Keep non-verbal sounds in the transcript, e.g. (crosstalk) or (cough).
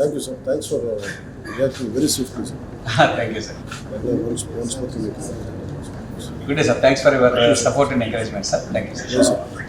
Thank you, sir. Thanks for uh, reacting very swiftly, sir. (laughs) Thank you, sir. And uh, once, once. Good day, sir. Thanks for your uh, support and encouragement, sir. Thank you, sir. Yes, sir.